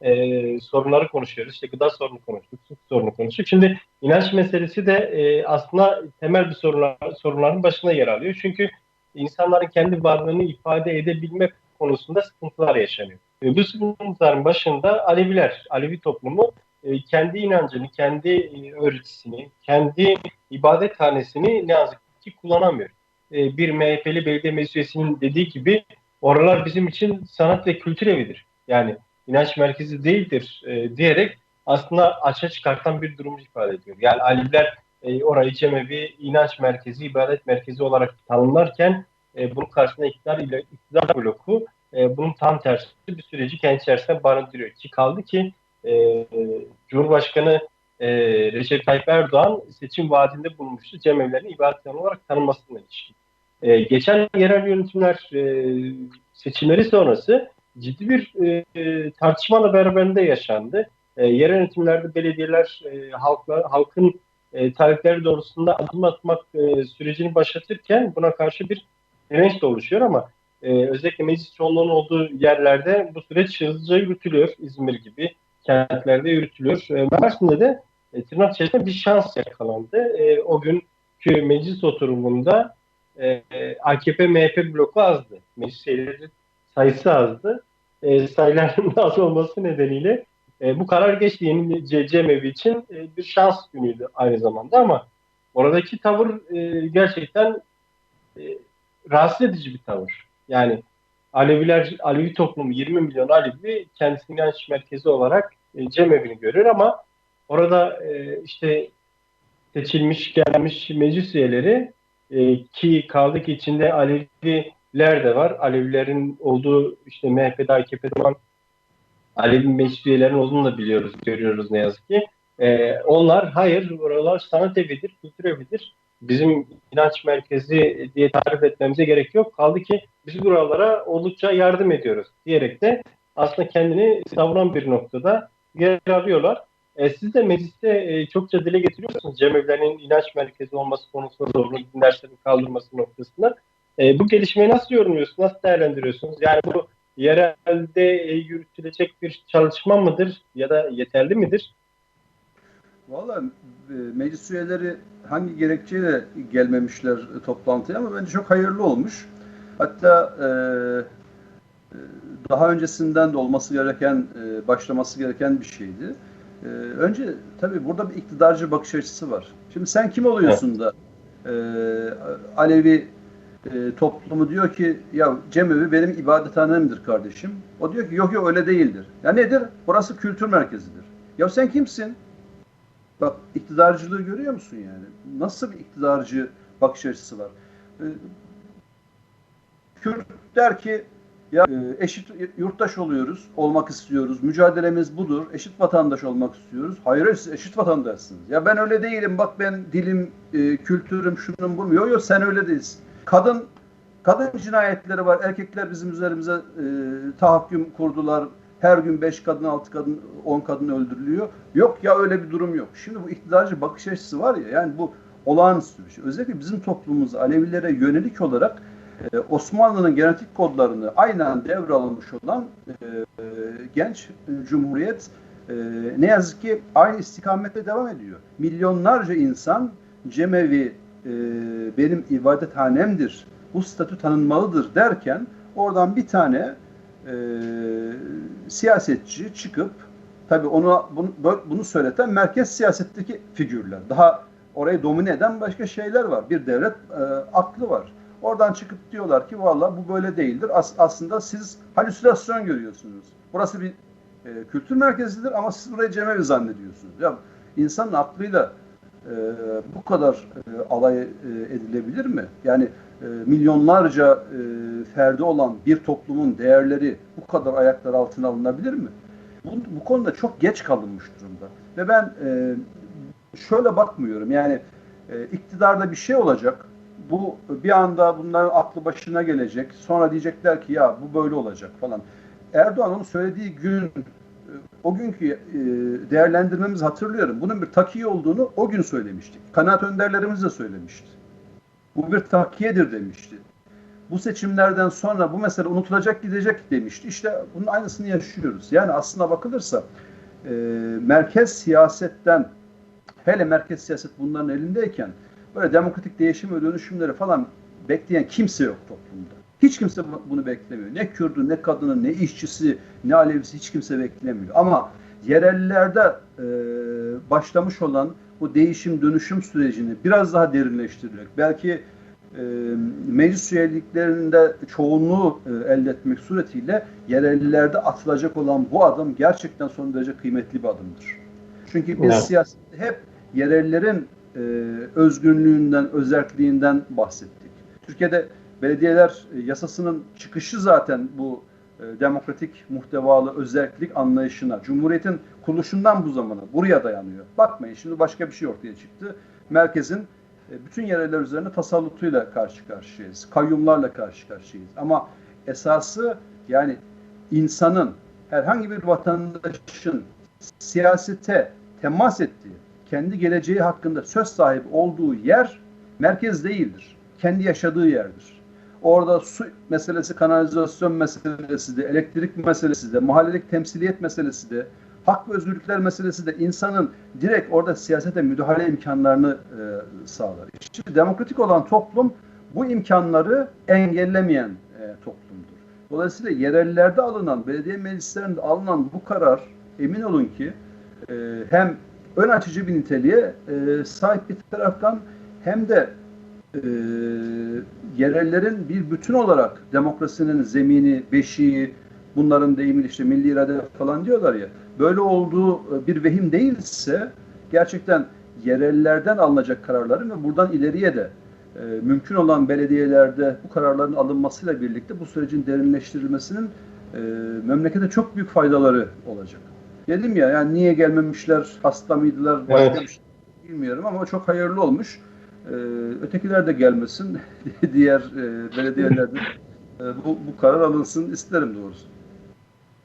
e, sorunları konuşuyoruz. İşte gıda sorunu konuştuk, su sorunu konuştuk. Şimdi inanç meselesi de e, aslında temel bir sorunlar, sorunların başında yer alıyor. Çünkü insanların kendi varlığını ifade edebilme konusunda sıkıntılar yaşanıyor. E, bu sıkıntıların başında Aleviler, Alevi toplumu e, kendi inancını, kendi e, öğretisini, kendi ibadethanesini ne yazık ki kullanamıyor. E, bir MHP'li belediye meclisinin dediği gibi oralar bizim için sanat ve kültür evidir. Yani inanç merkezi değildir e, diyerek aslında açığa çıkartan bir durumu ifade ediyor. Yani Aleviler e, orayı cemevi inanç merkezi, ibadet merkezi olarak tanımlarken e, bunun karşısında iktidar ile iktidar bloku e, bunun tam tersi bir süreci kendi içerisinde barındırıyor. Ki kaldı ki e, Cumhurbaşkanı e, Recep Tayyip Erdoğan seçim vaadinde bulunmuştu cemevlerin ibadet olarak tanınmasına ilişkin. E, geçen yerel yönetimler e, seçimleri sonrası ciddi bir e, tartışma beraberinde yaşandı. E, yerel yönetimlerde belediyeler e, halkla, halkın e, talepleri doğrultusunda adım atmak e, sürecini başlatırken buna karşı bir direnç de oluşuyor ama e, özellikle meclis çoğunluğunun olduğu yerlerde bu süreç hızlıca yürütülüyor. İzmir gibi kentlerde yürütülüyor. E, Mersin'de de e, tırnak içerisinde bir şans yakalandı. E, o günkü meclis oturumunda e, AKP MHP bloku azdı. Meclis sayısı azdı. E, sayıların az olması nedeniyle e, bu karar geçti yeni cemevi için e, bir şans günüydü aynı zamanda ama oradaki tavır e, gerçekten e, rahatsız edici bir tavır. Yani Aleviler, Alevi toplumu 20 milyon Alevi kendisini inanç merkezi olarak e, cemevini görür ama orada e, işte seçilmiş gelmiş meclis üyeleri e, ki kaldı ki içinde Aleviler de var. Alevilerin olduğu işte MHP'de, AKP'de olan Alevi meclis olduğunu da biliyoruz, görüyoruz ne yazık ki. E, onlar hayır, oralar sanat evidir, kültür evidir. Bizim inanç merkezi diye tarif etmemize gerek yok. Kaldı ki biz buralara oldukça yardım ediyoruz diyerek de aslında kendini savunan bir noktada yer arıyorlar. E, siz de mecliste e, çokça dile getiriyorsunuz cemevlerinin inanç merkezi olması konusunda zorunlu din derslerinin kaldırması noktasında. E, bu gelişmeyi nasıl yorumluyorsunuz, nasıl değerlendiriyorsunuz? Yani bu yerelde e, yürütülecek bir çalışma mıdır ya da yeterli midir? Valla e, meclis üyeleri hangi gerekçeyle gelmemişler toplantıya ama bence çok hayırlı olmuş. Hatta e, e daha öncesinden de olması gereken, e, başlaması gereken bir şeydi. E, önce tabii burada bir iktidarcı bakış açısı var. Şimdi sen kim oluyorsun da e, Alevi e, toplumu diyor ki ya cemevi benim ibadethanemdir kardeşim. O diyor ki yok yok öyle değildir. Ya nedir? Burası kültür merkezidir. Ya sen kimsin? Bak iktidarcılığı görüyor musun yani? Nasıl bir iktidarcı bakış açısı var? E, Kürt der ki ya e, eşit yurttaş oluyoruz, olmak istiyoruz. Mücadelemiz budur. Eşit vatandaş olmak istiyoruz. Hayır siz eşit vatandaşsınız. Ya ben öyle değilim. Bak ben dilim, e, kültürüm, şunun bunun. Yok yok sen öyle değilsin. Kadın kadın cinayetleri var. Erkekler bizim üzerimize e, tahakküm kurdular. Her gün beş kadın, altı kadın, on kadın öldürülüyor. Yok ya öyle bir durum yok. Şimdi bu iktidarcı bakış açısı var ya yani bu olağanüstü bir şey. Özellikle bizim toplumumuz Alevilere yönelik olarak e, Osmanlı'nın genetik kodlarını aynen devralmış olan e, genç cumhuriyet e, ne yazık ki aynı istikamette devam ediyor. Milyonlarca insan cemevi e, benim ibadethanemdir, bu statü tanınmalıdır derken oradan bir tane e, siyasetçi çıkıp tabii onu bunu, bunu söyleten merkez siyasetteki figürler. Daha orayı domine eden başka şeyler var. Bir devlet e, aklı var. Oradan çıkıp diyorlar ki valla bu böyle değildir. As aslında siz halüsinasyon görüyorsunuz. Burası bir e, kültür merkezidir ama siz burayı cemevi zannediyorsunuz. Ya insanın aklıyla e, bu kadar e, alay e, edilebilir mi? Yani milyonlarca ferdi olan bir toplumun değerleri bu kadar ayaklar altına alınabilir mi? Bu, bu konuda çok geç kalınmış durumda. Ve ben şöyle bakmıyorum. Yani iktidarda bir şey olacak. Bu bir anda bunların aklı başına gelecek. Sonra diyecekler ki ya bu böyle olacak falan. Erdoğan onu söylediği gün o günkü e, değerlendirmemizi hatırlıyorum. Bunun bir takiye olduğunu o gün söylemiştik. Kanaat önderlerimiz de söylemişti. Bu bir takiyedir demişti. bu seçimlerden sonra bu mesele unutulacak gidecek demişti. İşte bunun aynısını yaşıyoruz. Yani aslına bakılırsa e, merkez siyasetten hele merkez siyaset bunların elindeyken böyle demokratik değişim ve dönüşümleri falan bekleyen kimse yok toplumda. Hiç kimse bunu beklemiyor. Ne Kürdü, ne kadını, ne işçisi, ne Alevisi hiç kimse beklemiyor. Ama yerellerde e, başlamış olan bu değişim dönüşüm sürecini biraz daha derinleştirerek belki e, meclis üyeliklerinde çoğunluğu e, elde etmek suretiyle yerellilerde atılacak olan bu adım gerçekten son derece kıymetli bir adımdır. Çünkü biz Evet. siyasette hep yerellerin e, özgünlüğünden, özelliğinden bahsettik. Türkiye'de belediyeler e, yasasının çıkışı zaten bu e, demokratik muhtevalı özellik anlayışına, Cumhuriyet'in kuruluşundan bu zamana, buraya dayanıyor. Bakmayın şimdi başka bir şey ortaya çıktı. Merkezin e, bütün yereller üzerine tasallutuyla karşı karşıyayız. Kayyumlarla karşı karşıyayız. Ama esası yani insanın, herhangi bir vatandaşın siyasete temas ettiği, kendi geleceği hakkında söz sahibi olduğu yer merkez değildir. Kendi yaşadığı yerdir. Orada su meselesi, kanalizasyon meselesi de, elektrik meselesi de, mahallelik temsiliyet meselesi de, hak ve özgürlükler meselesi de insanın direkt orada siyasete müdahale imkanlarını e, sağlar. Şimdi demokratik olan toplum bu imkanları engellemeyen e, toplumdur. Dolayısıyla yerellerde alınan, belediye meclislerinde alınan bu karar emin olun ki e, hem ön açıcı bir niteliğe e, sahip bir taraftan hem de e, yerellerin bir bütün olarak demokrasinin zemini, beşiği, bunların deyimiyle işte milli irade falan diyorlar ya, böyle olduğu e, bir vehim değilse gerçekten yerellerden alınacak kararların ve buradan ileriye de e, mümkün olan belediyelerde bu kararların alınmasıyla birlikte bu sürecin derinleştirilmesinin e, memlekete çok büyük faydaları olacak. Dedim ya yani niye gelmemişler, hasta mıydılar, başka Evet. bir şey bilmiyorum ama çok hayırlı olmuş. Ee, ötekiler de gelmesin, diğer e, belediyelerde e, bu, bu karar alınsın isterim doğrusu.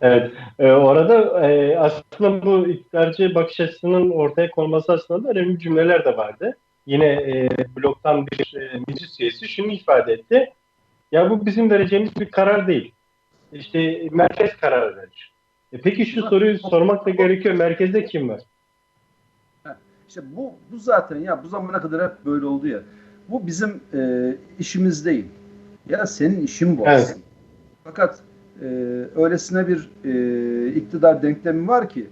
Evet. E, orada e, aslında bu iktidarcı bakış açısının ortaya konması aslında da önemli cümleler de vardı. Yine e, bloktan bir e, meclis üyesi şunu ifade etti. Ya bu bizim vereceğimiz bir karar değil. İşte merkez karar verir. E, peki şu soruyu sormak da gerekiyor. Merkezde kim var? İşte bu, bu zaten ya bu zamana kadar hep böyle oldu ya. Bu bizim e, işimiz değil. Ya senin işin bu Evet. aslında. Fakat e, öylesine bir e, iktidar denklemi var ki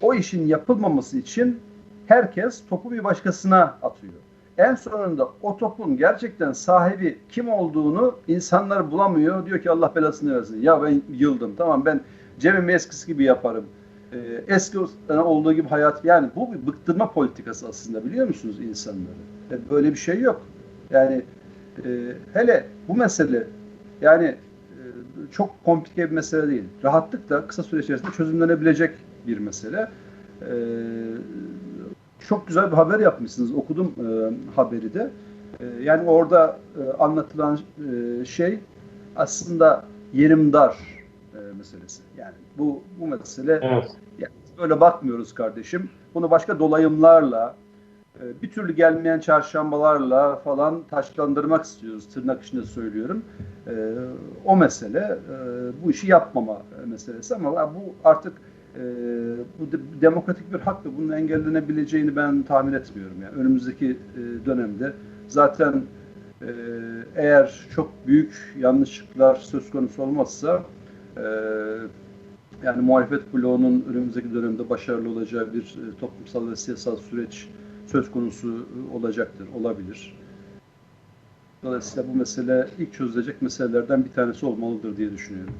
o işin yapılmaması için herkes topu bir başkasına atıyor. En sonunda o topun gerçekten sahibi kim olduğunu insanlar bulamıyor. Diyor ki Allah belasını versin. Ya ben yıldım. Tamam ben cebimi eskisi gibi yaparım. Ee, eski olduğu gibi hayat yani bu bir bıktırma politikası aslında biliyor musunuz insanları? Yani böyle bir şey yok. Yani e, hele bu mesele yani e, çok komplike bir mesele değil. Rahatlıkla kısa süre içerisinde çözümlenebilecek bir mesele. E, çok güzel bir haber yapmışsınız. Okudum e, haberi de. E, yani orada e, anlatılan e, şey aslında yerim dar e, meselesi. Yani bu bu mesele Evet. Böyle bakmıyoruz kardeşim. Bunu başka dolayımlarla e, bir türlü gelmeyen çarşambalarla falan taşlandırmak istiyoruz. Tırnak içinde söylüyorum. E, o mesele e, bu işi yapmama meselesi ama bu artık bu de- demokratik bir hak ve bunun engellenebileceğini ben tahmin etmiyorum. Yani önümüzdeki dönemde zaten eğer çok büyük yanlışlıklar söz konusu olmazsa yani muhalefet bloğunun önümüzdeki dönemde başarılı olacağı bir e, toplumsal ve siyasal süreç söz konusu e, olacaktır, olabilir. Dolayısıyla bu mesele ilk çözülecek meselelerden bir tanesi olmalıdır diye düşünüyorum.